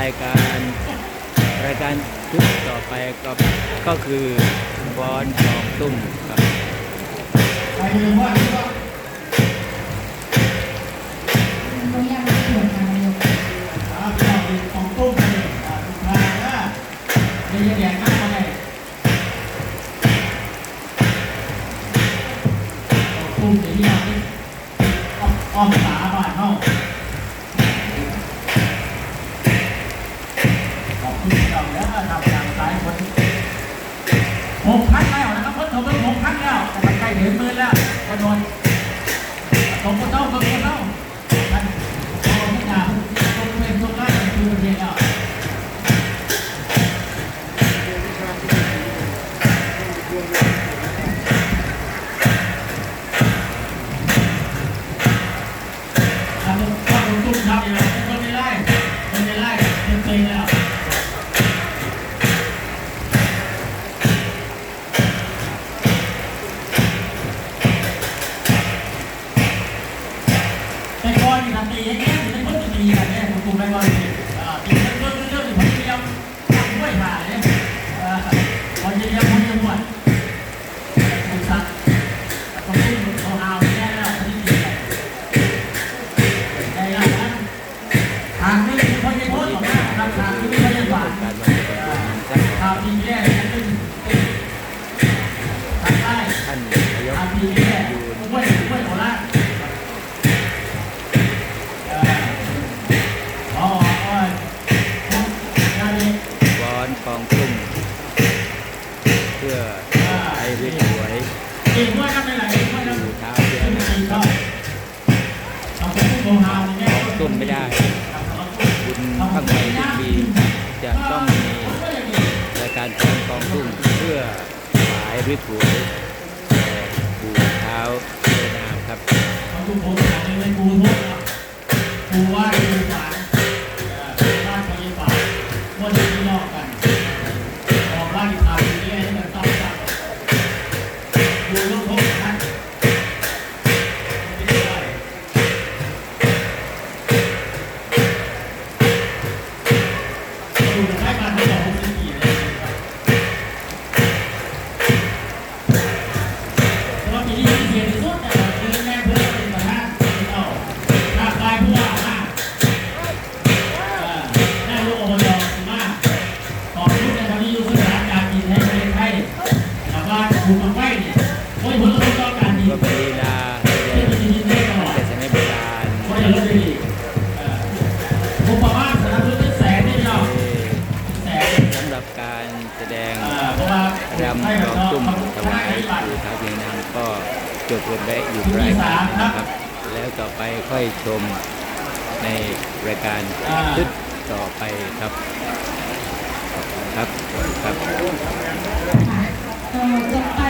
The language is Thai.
รายการ รายการชุดต่อไปก็ก็คือฟ้อนทองตุ้มครับไปเรียว่าที่ว่าตัวอย่างที่เหมือนกันเลยอ่าพี่น้องเป็นของตุ้มเลยอ่าทุกทางเรียนแดงมากเลยของตุ้มเดี๋ยวนี้เอาะอ้อมอ้อมสาบ้านเฮาขอบคุณ เราแล้วทำอย่างสายคนหกพันแล้วนะครับเพิ่มเติมหกพันแล้วแต่มันใกล้ถึงหมื่นแล้วจำนวน แต่ก่อนนี่ทำตีอย่างเงี้ยถึงไม่พ้นปีกันเนี่ยผมตุ้มได้ก่อนอ่าตีเรื่องเรื่องเรื่องที่ผมเตรียมทำด้วยผ่าเนี่ยพอจะเรียนพอจะหมดผมสั่งผมตุ้มเขาเอาแน่แล้วที่ตีกันได้แล้นทางนี้พอจะพ้นออกมาครับทางนี้พอจะผ่านการวางตัวสักทางที่แย่ขึ้นทางใต้ ท่านนายก ทางที่แย่ห้วยห้วยโคราชเอ่ออ๋ออ๋องานนี้ ฟ้อนทองตุ้มเพื่อไอ้วิสวยเก่งด้วยครับในหลายเก่งด้วยอนะยู่เท้าเสียขึ้นนาสี่คก็รับเอาไปพูดโมหาอย่างเงี้ยตุ้มไม่ได้บุญข้างในทุกปีจะต้องมีรายการฟ้อนทองตุ้มเพื่อหมายริสวยแด่ปู่เท้าเสียนามครับเอาทุกคนอ่านในกูทุกกูว่ากูฝา ถูกมาไว้เนี่ยโอ้ยผลกระทบการกินก็เป็นลีลาแสดที่งมันจะยินได้ตลอดแต่สมัยโบราณเพราะอย่าลดเลยผมประมาณสนับสนุนเป็นแสนนี่เนาะแสนสำหรับการแสดงราะว่ารำให้ทมันองตุ้มถวายให้บัตรปู่เท้าเพียงนามก็จบลงไปอยู่รายการนะครับ แล้วต่อไปค่อยชมในรายการชุดต่อไปครับ ครับครับ 呃我们